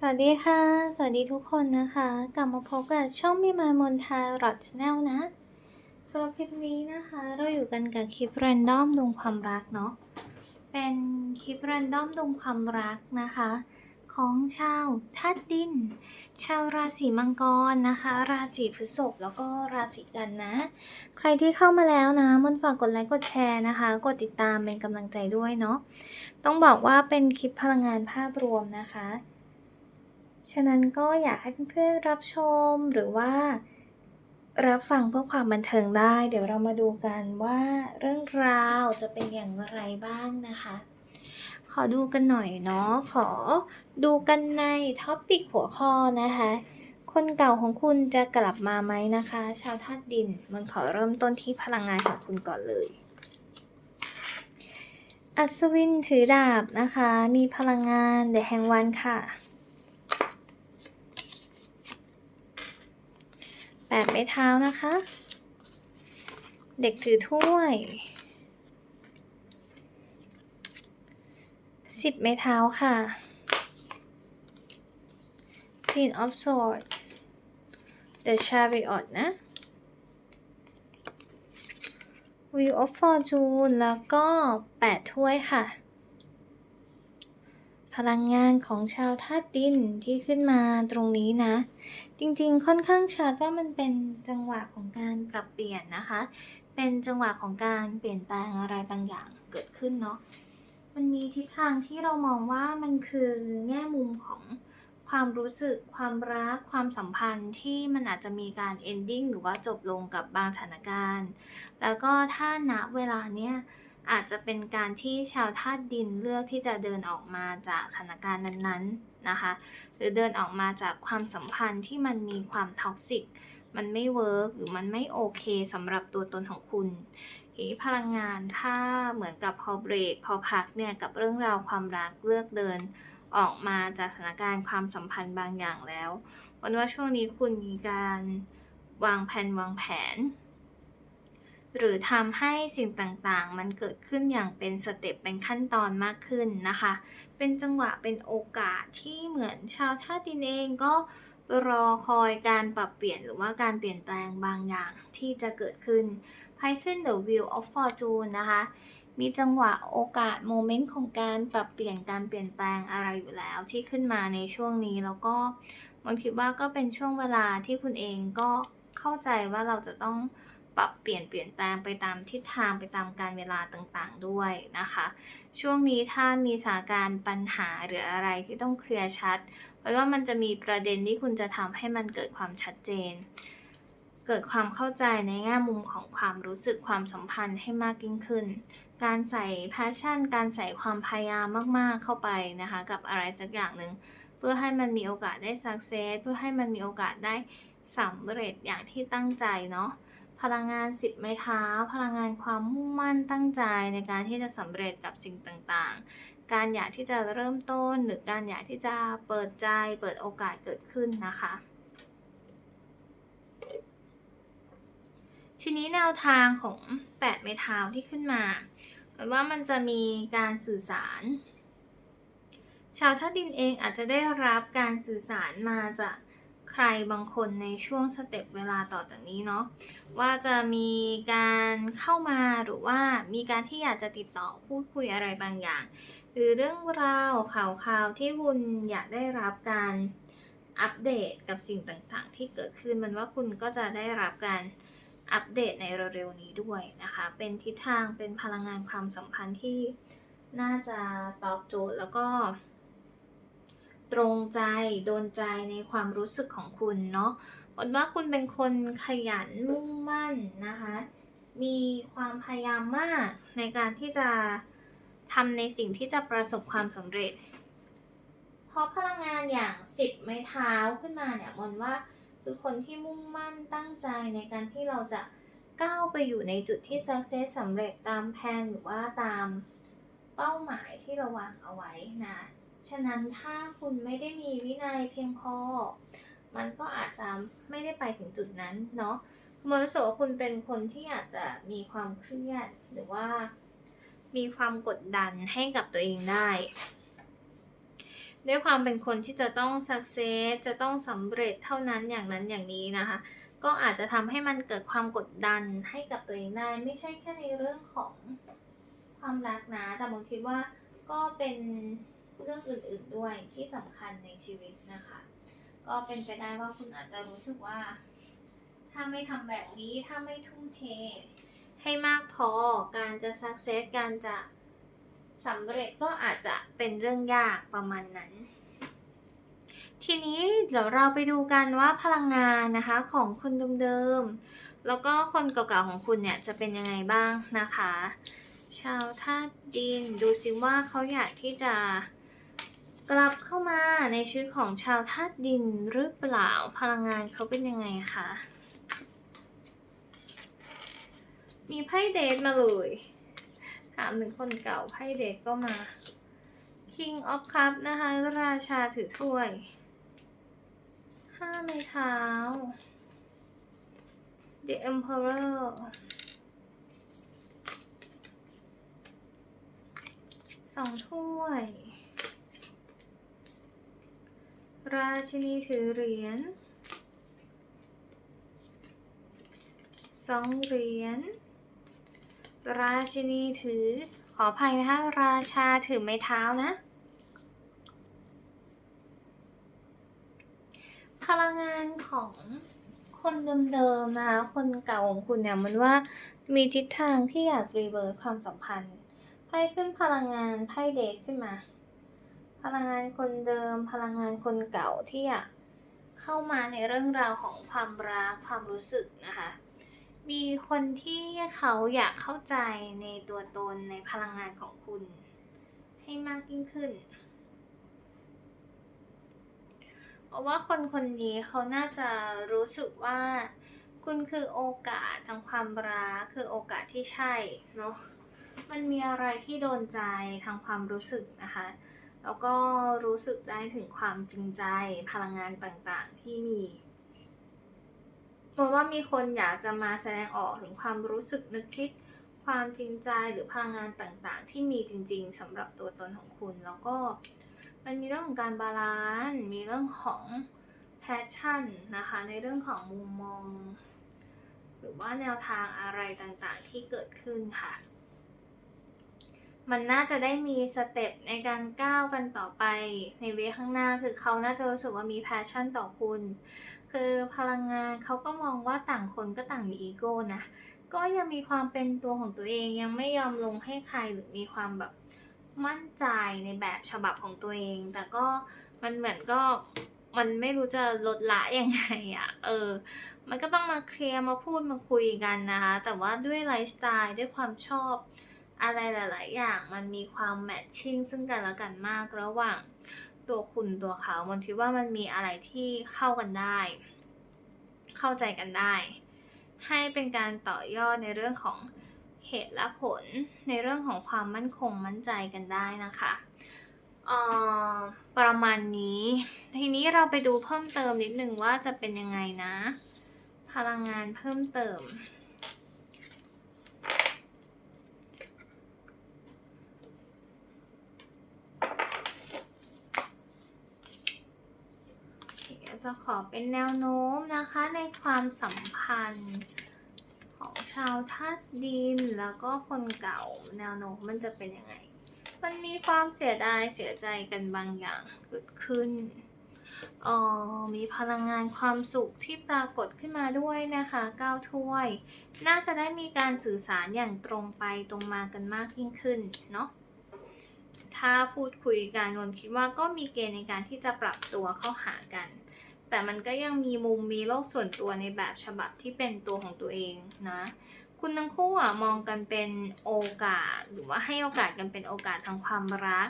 สวัสดีค่ะ สวัสดีทุกคนนะคะ กลับมาพบกับช่องมีมามนทารอดชแนลนะสำหรับคลิปนี้นะคะ เราอยู่กันกับคลิปแรนดอมดวงความรักเนาะเป็นคลิปแรนดอมดวงความรักนะคะ ของชาวธาตุดิน ชาวราศีมังกรนะคะ ราศีพฤษภแล้วก็ราศีกันนะ ใครที่เข้ามาแล้วนะมนฝากกดไลค์กดแชร์นะคะ กดติดตามเป็นกำลังใจด้วยเนาะต้องบอกว่าเป็นคลิปพลังงานภาพรวมนะคะ ฉะนั้นก็อยากให้เพื่อนๆรับชมหรือว่า รับฟังเพื่อความบันเทิงได้ เดี๋ยวเรามาดูกันว่าเรื่องราวจะเป็นอย่างไรบ้างนะคะ ขอดูกันหน่อยเนาะขอดูกันในท็อปปิกหัวข้อนะคะคนเก่าของคุณจะกลับมาไหมนะคะ ชาวธาตุดินมันขอเริ่มต้นที่พลังงานของคุณก่อนเลย อัศวินถือดาบนะคะ มีพลังงานเดแห่งวันค่ะ แปดไม้เท้านะคะ เด็กถือถ้วยสิบไม้เท้าค่ะ Queen of Swords The Chariot นะ Wheel of Fortune แล้วก็แปดถ้วยค่ะ พลังงานของชาวธาตุดินที่ขึ้นมาตรงนี้นะ จริงๆ ค่อนข้างชัดว่ามันเป็นจังหวะของการปรับเปลี่ยนนะคะ เป็นจังหวะของการเปลี่ยนแปลงอะไรบางอย่างเกิดขึ้นเนาะมันมีทิศทางที่เรามองว่ามันคือแง่มุมของความรู้สึกความรักความสัมพันธ์ที่มันอาจจะมีการ ending หรือว่าจบลงกับบางสถานการณ์ แล้วก็ถ้าณเวลาเนี้ย อาจจะเป็นการที่ชาวธาตุดินเลือกที่จะเดินออกมาจากสถานการณ์นั้นๆนะคะ หรือเดินออกมาจากความสัมพันธ์ที่มันมีความท็อกซิก มันไม่เวิร์กหรือมันไม่โอเคสำหรับตัวตนของคุณทีนี้พลังงานถ้าเหมือนกับพอเบรกพอพักเนี่ยกับเรื่องราวความรักเลือกเดินออกมาจากสถานการณ์ความสัมพันธ์บางอย่างแล้ววันว่าช่วงนี้คุณมีการวางแผนวางแผน หรือทำให้สิ่งต่างๆ มันเกิดขึ้นอย่างเป็นสเต็ปเป็นขั้นตอนมากขึ้นนะคะ เป็นจังหวะเป็นโอกาสที่เหมือนชาวท่าดินเองก็รอคอยการปรับเปลี่ยนหรือว่าการเปลี่ยนแปลงบางอย่างที่จะเกิดขึ้นไพ่ขึ้น The Wheel of Fortune นะคะ มีจังหวะโอกาสโมเมนต์ของการปรับเปลี่ยนการเปลี่ยนแปลงอะไรอยู่แล้วที่ขึ้นมาในช่วงนี้แล้วก็มันคิดว่าก็เป็นช่วงเวลาที่คุณเองก็เข้าใจว่าเราจะต้อง ปรับเปลี่ยนเปลี่ยนแปลงไปตามทิศทางไปตามการเวลาต่างๆด้วยนะคะ ช่วงนี้ถ้ามีสถานการณ์ปัญหาหรืออะไรที่ต้องเคลียร์ชัดเพราะว่ามันจะมีประเด็นที่คุณจะทำให้มันเกิดความชัดเจน เกิดความเข้าใจในแง่มุมของความรู้สึกความสัมพันธ์ให้มากยิ่งขึ้น การใส่ passion การใส่ความพยายามมากๆเข้าไปนะคะ กับอะไรสักอย่างหนึ่งเพื่อให้มันมีโอกาสได้ success เพื่อให้มันมีโอกาสได้สำเร็จอย่างที่ตั้งใจเนาะ พลังงานสิบไม้เท้า พลังงานความมุ่งมั่นตั้งใจในการที่จะสำเร็จกับสิ่งต่างๆ การอยากที่จะเริ่มต้นหรือการอยากที่จะเปิดใจเปิดโอกาสเกิดขึ้นนะคะ ทีนี้แนวทางของแปดไม้เท้าที่ขึ้นมาหมือนว่ามันจะมีการสื่อสาร ชาวท่าดินเองอาจจะได้รับการสื่อสารมาจาก ใครบางคนในช่วงสเต็ปเวลาต่อจากนี้เนาะว่าจะมีการเข้ามาหรือว่ามีการที่อยากจะติดต่อพูดคุยอะไรบางอย่าง หรือเรื่องราวข่าวข่าวที่คุณอยากได้รับการอัปเดตกับสิ่งต่างๆ ที่เกิดขึ้นมันว่าคุณก็จะได้รับการอัปเดตในเร็วๆนี้ด้วยนะคะ เป็นทิศทางเป็นพลังงานความสัมพันธ์ที่น่าจะตอบโจทย์แล้วก็ ตรงใจโดนใจในความรู้สึกของคุณเนาะบอกว่าคุณเป็นคนขยันมุ่งมั่นนะคะ มีความพยายามมากในการที่จะทำในสิ่งที่จะประสบความสำเร็จ เพราะพลังงานอย่างสิบไม้เท้าขึ้นมาเนี่ยมนว่าคือคนที่มุ่งมั่นตั้งใจในการที่เราจะก้าวไปอยู่ในจุดที่ success สำเร็จตามแผนหรือว่าตามเป้าหมายที่เราวางเอาไว้นะ ฉะนั้นถ้าคุณไม่ได้มีวินัยเพียงพอ มันก็อาจจะไม่ได้ไปถึงจุดนั้นเนาะมันรู้สึกว่าคุณเป็นคนที่อาจจะมีความเครียดหรือว่า มีความกดดันให้กับตัวเองได้ ด้วยความเป็นคนที่จะต้องสักเซสจะต้องสำเร็จเท่านั้นอย่างนั้นอย่างนี้นะคะ ก็อาจจะทำให้มันเกิดความกดดันให้กับตัวเองได้ ไม่ใช่แค่ในเรื่องของความรักนะ แต่โมคิดว่าก็เป็น เรื่องอื่นๆด้วยที่สำคัญในชีวิตนะคะ ก็เป็นไปได้ว่าคุณอาจจะรู้สึกว่า ถ้าไม่ทำแบบนี้ถ้าไม่ทุ่มเท ให้มากพอการจะสักเซสการจะสำเร็จก็อาจจะเป็นเรื่องยากประมาณนั้น ทีนี้เดี๋ยวเราไปดูกันว่าพลังงานนะคะของคนเดิมๆแล้วก็คนเก่าๆของคุณเนี่ยจะเป็นยังไงบ้างนะคะ ชาวธาตุดินดูซิว่าเขาอยากที่จะ กลับเข้ามาในชีวิตของชาวธาตุดินหรือเปล่าพลังงานเขาเป็นยังไงคะมีไพ่เดทมาเลย ถามถึงคนเก่าไพ่เดทก็มา King of Cup นะคะ ราชาถือถ้วยห้าไม้เท้า The Emperor สองถ้วย ราชินีถือเหรียญสองเหรียญ ราชินีถือ ขออภัยนะคะ ราชาถือไม้เท้านะ พลังงานของคนเดิมๆนะคะ คนเก่าของคุณเนี่ยมันว่ามีทิศทางที่อยากรีเวิร์สความสัมพันธ์ ไพ่ขึ้นพลังงานไพ่เดทขึ้นมา ลังงานคนเดิม พลังงานคนเก่าที่อยากเข้ามาในเรื่องราวของความรักความรู้สึกนะคะ มีคนที่เขาอยากเข้าใจในตัวตนในพลังงานของคุณ ให้มากยิ่งขึ้น เพราะว่าคนคนนี้เขาน่าจะรู้สึกว่าคุณคือโอกาสทางความรักคือโอกาสที่ใช่เนาะมันมีอะไรที่โดนใจทางความรู้สึกนะคะ แล้วก็รู้สึกได้ถึงความจริงใจพลังงานต่างๆ ที่มีมองว่ามีคนอยากจะมาแสดงออกถึงความรู้สึกนึกคิดความจริงใจหรือพลังงานต่างๆ ที่มีจริง ๆสำหรับตัวตนของคุณ แล้วก็มันมีเรื่องของการบาลานซ์มีเรื่องของแพชชั่นนะคะในเรื่องของมุมมอง หรือว่าแนวทางอะไรต่างๆ ที่เกิดขึ้นค่ะ มันน่าจะได้มีสเต็ปในการก้าวกันต่อไปในเวข้างหน้าคือเขาน่าจะรู้สึกว่ามีแพชชั่นต่อคุณ คือพลังงานเขาก็มองว่าต่างคนก็ต่างมีอีโก้นะ ก็ยังมีความเป็นตัวของตัวเองยังไม่ยอมลงให้ใครหรือมีความแบบมั่นใจในแบบฉบับของตัวเอง แต่ก็มันเหมือนก็มันไม่รู้จะลดละยังไงอะเออ มันก็ต้องมาเคลียร์มาพูดมาคุยกันนะคะ แต่ว่าด้วยไลฟ์สไตล์ด้วยความชอบ อะไรหลาย ๆ อย่างมันมีความแมทชิ่งซึ่งกันและกันมากระหว่างตัวคุณตัวเขามันคิดว่ามันมีอะไรที่เข้ากันได้ เข้าใจกันได้ ให้เป็นการต่อยอดในเรื่องของเหตุและผลในเรื่องของความมั่นคงมั่นใจกันได้นะคะออประมาณนี้ ทีนี้เราไปดูเพิ่มเติมนิดนึงว่าจะเป็นยังไงนะ พลังงานเพิ่มเติม เดี๋ยว จะขอเป็นแนวโน้มนะคะในความสัมพันธ์ของชาวธาตุดินแล้วก็คนเก่าแนวโน้มมันจะเป็นยังไง มันมีความเสียดายเสียใจกันบางอย่างเกิดขึ้นอ๋อมีพลังงานความสุขที่ปรากฏขึ้นมาด้วยนะคะก้าวถ้วย น่าจะได้มีการสื่อสารอย่างตรงไปตรงมากันมากยิ่งขึ้นเนาะถ้าพูดคุยกันนนคิดว่าก็มีเกณฑ์ในการที่จะปรับตัวเข้าหากัน แต่มันก็ยังมีมุมมีโลกส่วนตัวในแบบฉบับที่เป็นตัวของตัวเองนะ คุณทั้งคู่อะมองกันเป็นโอกาส หรือว่าให้โอกาสกันเป็นโอกาสทางความรัก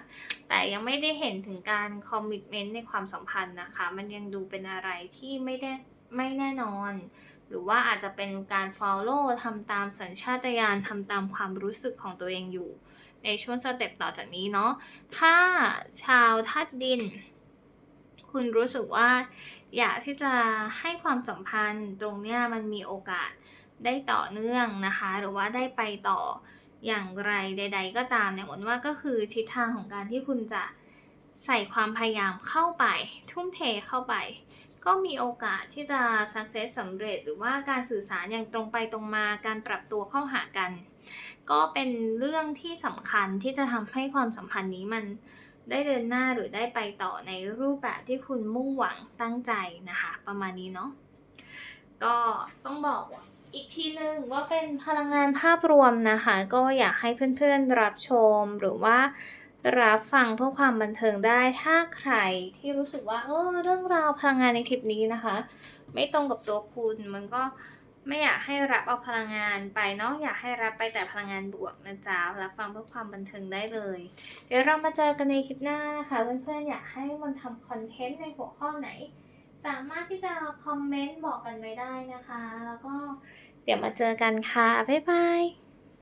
แต่ยังไม่ได้เห็นถึงการคอมมิชเมนต์ในความสัมพันธ์นะคะ มันยังดูเป็นอะไรที่ไม่ได้ไม่แน่นอน หรือว่าอาจจะเป็นการ follow ทำตามสัญชาตญาณทำตามความรู้สึกของตัวเองอยู่ ในช่วงสเต็ปต่อจากนี้เนาะถ้าชาวธาตุดิน คุณรู้สึกว่า อยากที่จะให้ความสัมพันธ์ตรงเนี้ยมันมีโอกาสได้ต่อเนื่องนะคะ หรือว่าได้ไปต่ออย่างไรใด ๆ ก็ตามเนี่ยหมดว่าก็คือทิศทางของการที่คุณจะใส่ความพยายามเข้าไป ทุ่มเทเข้าไป ก็มีโอกาสที่จะ success สำเร็จ หรือว่าการสื่อสารอย่างตรงไปตรงมาการปรับตัวเข้าหากัน ก็เป็นเรื่องที่สำคัญที่จะทำให้ความสัมพันธ์นี้มัน ได้เดินหน้าหรือได้ไปต่อในรูปแบบที่คุณมุ่งหวังตั้งใจนะคะ ประมาณนี้เนาะก็ต้องบอกอีกทีหนึ่งว่าเป็นพลังงานภาพรวมนะคะ ก็อยากให้เพื่อนๆรับชมหรือว่ารับฟังเพื่อความบันเทิงได้ถ้าใครที่รู้สึกว่าเออเรื่องราวพลังงานในคลิปนี้นะคะ ไม่ตรงกับตัวคุณมันก็ ไม่อยากให้รับเอาพลังงานไปเนาะอยากให้รับไปแต่พลังงานบวกนะจ๊ะรับฟังเพื่อความบันเทิงได้เลย เดี๋ยวเรามาเจอกันในคลิปหน้านะคะเพื่อนๆอยากให้มันทำคอนเทนต์ในหัวข้อไหน สามารถที่จะคอมเมนต์บอกกันไว้ได้นะคะ แล้วก็เดี๋ยวมาเจอกันค่ะบ๊ายบาย